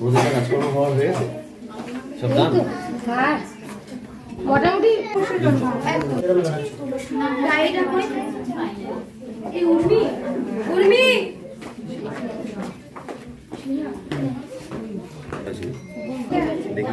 প্রতিটা কাজকর্ম হওয়ার হয়ে গেছে? সব দাম হ্যাঁ মোটামুটি উর্মি উর্মি! দেখি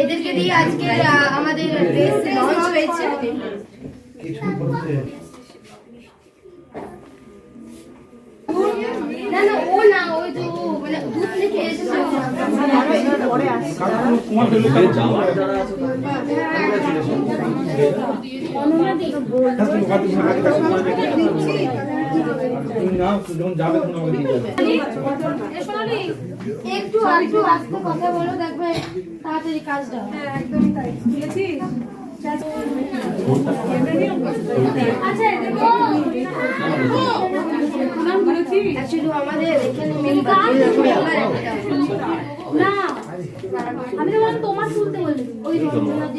এদেরকে দিয়ে আজকে আমাদের ড্রেস লঞ্চ হয়েছে। না না ও না ওই মানে দুধ এসেছে যে যাওয়ার যারা আছে তাদের congratulations. যখন যাবে তখন আমাকে দিয়ে যাবে একটু একটু আস্তে কথা বলো দেখবে তাড়াতাড়ি কাজটা হ্যাঁ। একদমই তাই বুঝেছিস আচ্ছা দেখো আমাদের এখানে না আমি তো বললাম তোমার শুনতে বললি ওই রবীন্দ্রনাথ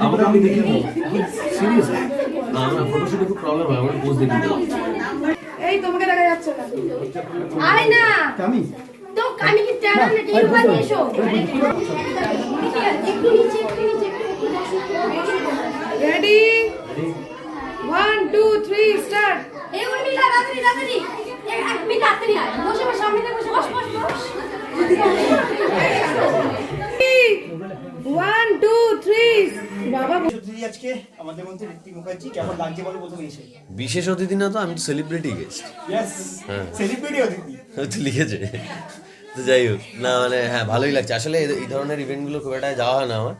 আমরা আমি দেখি সিরিয়াস না আমার ফটোশুটে খুব প্রবলেম হয় আমার পোজ দেখি এই তোমাকে দেখা যাচ্ছে না। আয় না আমি তো আমি কি টানা না টিভি বানিয়ে এসো একটু নিচে একটু নিচে ready one two three start এই উর্মিলা রাত্রি রাত্রি এক মিনিট রাত্রি আয়। বসে বসে তো বসে বস বস বস। ওয়ান টু থ্রি বাবা আজকে আমাদের মধ্যে ঋত্বিক মুখার্জি কেমন লাগছে বলো প্রথমে এসে বিশেষ অতিথি না তো আমি সেলিব্রিটি হ্যাঁ। সেলিব্রিটি অতিথি। লিখেছে। যাই হোক, না মানে হ্যাঁ ভালোই লাগছে। আসলে এই- ধরনের ইভেন্টগুলো খুব একটা যাওয়া হয় না আমার।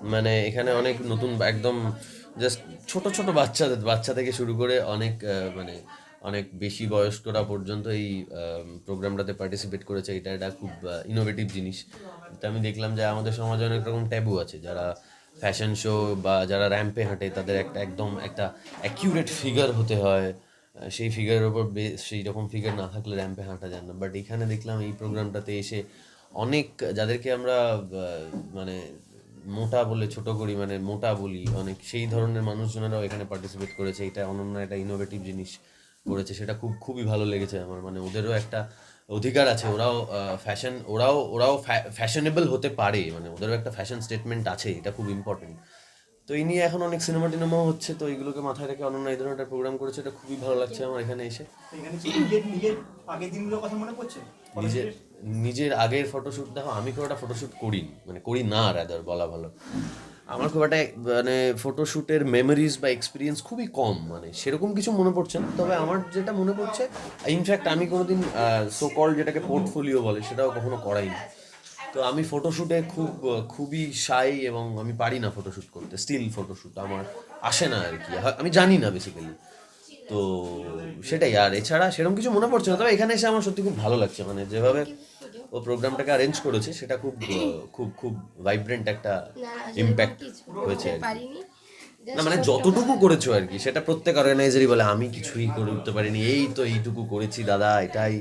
মানে এখানে অনেক নতুন, একদম জাস্ট ছোট ছোট বাচ্চাদের বাচ্চা থেকে শুরু করে অনেক মানে অনেক বেশি বয়স্করা পর্যন্ত এই প্রোগ্রামটাতে পার্টিসিপেট করেছে। এটা একটা খুব ইনোভেটিভ জিনিস। এটা আমি দেখলাম যে আমাদের সমাজে অনেক রকম ট্যাবু আছে। যারা ফ্যাশন শো বা যারা র্যাম্পে হাঁটে, তাদের একটা একদম একটা অ্যাকিউরেট ফিগার হতে হয়। সেই ফিগারের ওপর সেই রকম ফিগার না থাকলে র্যাম্পে হাঁটা যায় না। বাট এখানে দেখলাম এই প্রোগ্রামটাতে এসে অনেক, যাদেরকে আমরা মানে মোটা বলে, ছোট করি মানে মোটা বলি, অনেক সেই ধরনের মানুষজনেরাও এখানে পার্টিসিপেট করেছে। এটা অনন্য একটা ইনোভেটিভ জিনিস করেছে। সেটা খুব, খুবই ভালো লেগেছে আমার। মানে ওদেরও একটা অধিকার আছে। ওরাও ফ্যাশন ওরাও ওরাও ফ্যাশনেবল হতে পারে। মানে ওদেরও একটা ফ্যাশন স্টেটমেন্ট আছে। এটা খুব ইম্পর্টেন্ট তো এই নিয়ে এখন অনেক সিনেমা টিনেমাও হচ্ছে তো এইগুলোকে মাথায় রেখে অনন্য এই ধরনের একটা প্রোগ্রাম করেছে এটা খুবই ভালো লাগছে আমার এখানে এসে। নিজের নিজের আগের দিনগুলোর কথা মনে পড়ছে? নিজের নিজের আগের ফটোশ্যুট দেখো আমি খুব একটা ফটোশ্যুট করি মানে করি না রাদার বলা ভালো। আমার খুব একটা মানে ফটোশ্যুটের মেমোরিজ বা এক্সপিরিয়েন্স খুবই কম মানে সেরকম কিছু মনে পড়ছে না। তবে আমার যেটা মনে পড়ছে ইনফ্যাক্ট আমি কোনোদিন সো কল যেটাকে পোর্টফোলিও বলে সেটাও কখনো করাইনি। তো আমি ফটোশ্যুটে খুব খুবই শাই এবং আমি পারি না ফটোশ্যুট করতে স্টিল ফটোশ্যুট আমার আসে না আর কি। আমি জানি না বেসিক্যালি তো সেটাই আর এছাড়া সেরকম কিছু মনে পড়ছে না তবে এখানে এসে আমার সত্যি খুব ভালো লাগছে। মানে যেভাবে ও প্রোগ্রামটাকে অ্যারেঞ্জ করেছে সেটা খুব খুব খুব ভাইব্রেন্ট একটা ইম্প্যাক্ট হয়েছে আর কি। না মানে যতটুকু করেছ আর কি সেটা প্রত্যেক অর্গানাইজারই বলে আমি কিছুই করে উঠতে পারিনি এই তো এইটুকু করেছি দাদা এটাই।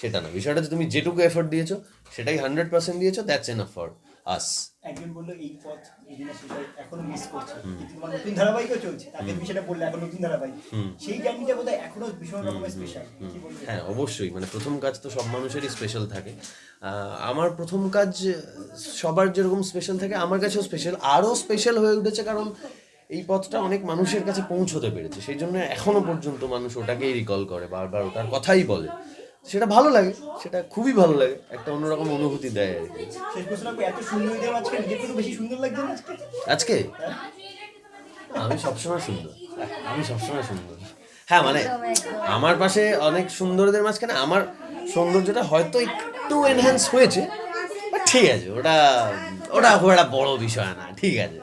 সেটা না বিষয়টা তুমি যেটুকু এফোর্ট দিয়েছ সেটাই হান্ড্রেড পার্সেন্ট দিয়েছ দ্যাটস এনাফ ফর আস একজন বলল এই পথ এই এখনও মিস করছে। কিন্তু তোমার নতুন ধারাবাহিকও চলছে তাকে তুমি সেটা বললে এখন নতুন ধারাবাহিক। সেই জার্নিটা বোধহয় এখনও ভীষণ রকমের স্পেশাল হ্যাঁ অবশ্যই মানে প্রথম কাজ তো সব মানুষেরই স্পেশাল থাকে। আহ, আমার প্রথম কাজ সবার যেরকম স্পেশাল থাকে আমার কাছেও স্পেশাল আরও স্পেশাল হয়ে উঠেছে কারণ এই পথটা অনেক মানুষের কাছে পৌঁছতে পেরেছে। সেই জন্য এখনও পর্যন্ত মানুষ ওটাকেই রিকল করে বারবার ওটার কথাই বলে। সেটা ভালো লাগে সেটা খুবই ভালো লাগে একটা অন্যরকম অনুভূতি দেয় আর কি। আজকে আমি সবসময় সুন্দর আমি সবসময় সুন্দর। হ্যাঁ মানে আমার পাশে অনেক সুন্দরদের মাঝখানে আমার সৌন্দর্যটা হয়তো একটু এনহ্যান্স হয়েছে ঠিক আছে ওটা ওটা খুব একটা বড় বিষয় না ঠিক আছে।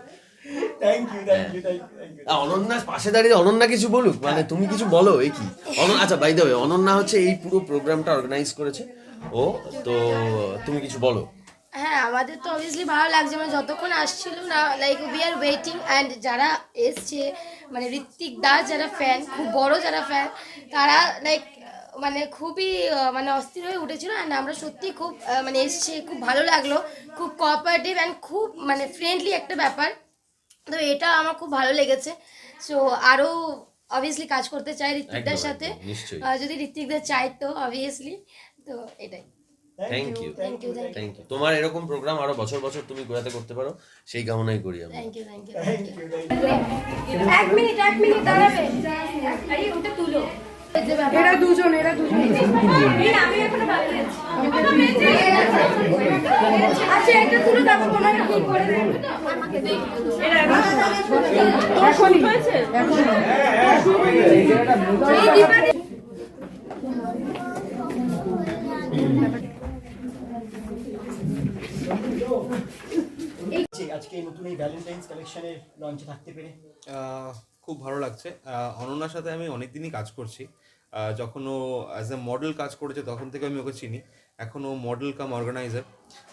অনন্যার পাশে দাঁড়িয়ে অনন্যা কিছু বলুক? মানে তুমি কিছু বলো এই কি? অনন্যা আচ্ছা বাই দেবে অনন্যা হচ্ছে এই পুরো প্রোগ্রামটা অর্গানাইজ করেছে। ও তো তুমি কিছু বলো। হ্যাঁ আমাদের তো অবভিয়াসলি ভালো লাগছে। মানে যতক্ষণ আসছিল না like we are waiting and যারা এসছে মানে ঋত্বিক দাস যারা ফ্যান খুব বড় যারা ফ্যান তারা লাইক মানে খুবই মানে অস্থির হয়ে উঠেছিল অ্যান্ড আমরা সত্যি খুব মানে এসছে খুব ভালো লাগল। খুব কোঅপারেটিভ অ্যান্ড খুব মানে ফ্রেন্ডলি একটা ব্যাপার। তো এটা আমার খুব ভালো লেগেছে। সো আরও অবভিয়াসলি কাজ করতে চাই ঋত্বিকদার সাথে। যদি ঋত্বিকদার চাই তো অবভিয়াসলি তো এটাই। Thank you thank you thank you তোমার এরকম প্রোগ্রাম আরও বছর বছর তুমি ঘোরাতে করতে পারো সেই কামনাই করি আমি। থ্যাংক ইউ থ্যাংক ইউ এক মিনিট এক মিনিট দাঁড়াবে। আরে ওটা তুলো। এরা দুজন এরা দুজন। এই আমি এখনও বাকি আছি আচ্ছা এটা তুলো কি করে? এখনই আজকে নতুন এই ভ্যালেন্টাইন্স কালেকশনের লঞ্চে থাকতে পেরে? আহ, খুব ভালো লাগছে। অনন্যার সাথে আমি অনেক দিনই কাজ করছি। যখন ও অ্যাজ এ মডেল কাজ করেছে তখন থেকে আমি ওকে চিনি। এখন ও মডেল কাম অর্গানাইজার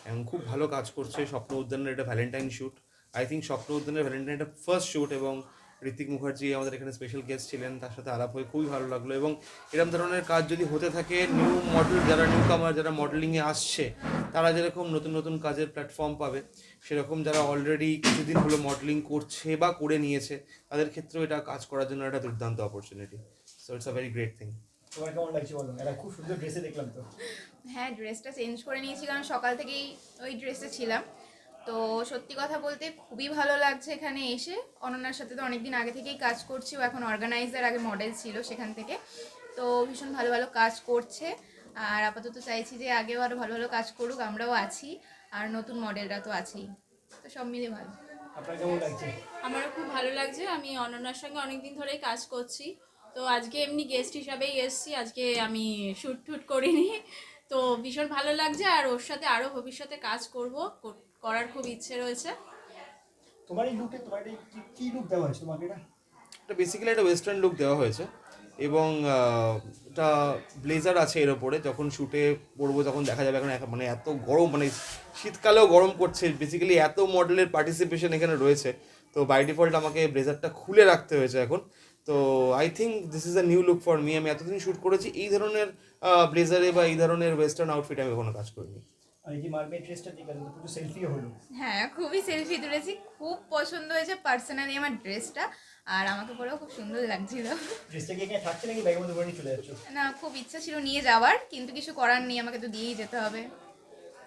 এবং খুব ভালো কাজ করছে। স্বপ্ন উদ্যানের এটা ভ্যালেন্টাইন শ্যুট আই থিঙ্ক স্বপ্ন উদ্যানের ভ্যালেন্টাইন এটা ফার্স্ট শ্যুট এবং ঋতিক মুখার্জি আমাদের এখানে স্পেশাল গেস্ট ছিলেন তার সাথে আলাপ হয়ে খুবই ভালো লাগল এবং এরকম ধরনের কাজ যদি হতে থাকে নিউ মডেল যারা নিউ কামার যারা মডেলিংয়ে আসছে তারা যেরকম নতুন নতুন কাজের প্ল্যাটফর্ম পাবে সেরকম যারা অলরেডি কিছুদিন হলো মডেলিং করছে বা করে নিয়েছে তাদের ক্ষেত্রেও এটা কাজ করার জন্য একটা দুর্দান্ত opportunity so it's a very great thing তোমার কেমন লাগছে বলো? এটা খুব সুন্দর ড্রেসে দেখলাম তো। হ্যাঁ ড্রেসটা চেঞ্জ করে নিয়েছি কারণ সকাল থেকেই ওই ড্রেসে ছিলাম। তো সত্যি কথা বলতে খুবই ভালো লাগছে এখানে এসে। অনন্যার সাথে তো অনেকদিন আগে থেকেই কাজ করছি ও এখন অর্গানাইজার আগে মডেল ছিল সেখান থেকে। তো ভীষণ ভালো ভালো কাজ করছে। আর আপাতত চাইছি যে আগেও আরও ভালো ভালো কাজ করুক আমরাও আছি। আর নতুন মডেলরা তো আছেই। তো সব মিলে ভালো। আপনার কেমন লাগছে? আমারও খুব ভালো লাগছে। আমি অনন্যার সঙ্গে অনেক দিন ধরেই কাজ করছি। তো আজকে এমনি গেস্ট হিসাবেই এসেছি। আজকে আমি শ্যুট টুট করিনি। তো ভীষণ ভালো লাগছে। আর ওর সাথে আরও ভবিষ্যতে কাজ করব কর- করার খুব ইচ্ছে রয়েছে। তোমার এই লুকে তোমার এই কি- কি লুক দেওয়া হয়েছে তোমাকে এটা? এটা বেসিক্যালি একটা ওয়েস্টার্ন লুক দেওয়া হয়েছে এবং এটা ব্লেজার আছে এর ওপরে। যখন শুটে পরবো তখন দেখা যাবে এখন মানে এত গরম মানে শীতকালেও গরম করছে বেসিক্যালি এত মডেলের পার্টিসিপেশন এখানে রয়েছে। তো বাই ডিফল্ট আমাকে ব্লেজারটা খুলে রাখতে হয়েছে এখন। তো I think this is a new look for me আমি এতদিন শ্যুট করেছি এই ধরনের ব্লেজারে বা এই ধরনের ওয়েস্টার্ন আউটফিট আমি কখনো কাজ করিনি। এই যে মার্মেড ড্রেসটা পুরো সেলফিও হলো। হ্যাঁ খুবই সেলফি তুলেছি। খুব পছন্দ হয়েছে পার্সোনালি আমার ড্রেসটা আর আমাকে পরেও খুব সুন্দর লাগছিল। ড্রেসটা কি এখানে থাকছে নাকি ব্যাগের মধ্যে ভরে নিয়ে চলে যাচ্ছ? না খুব ইচ্ছা ছিল নিয়ে যাওয়ার কিন্তু কিছু করার নেই আমাকে তো দিয়েই যেতে হবে।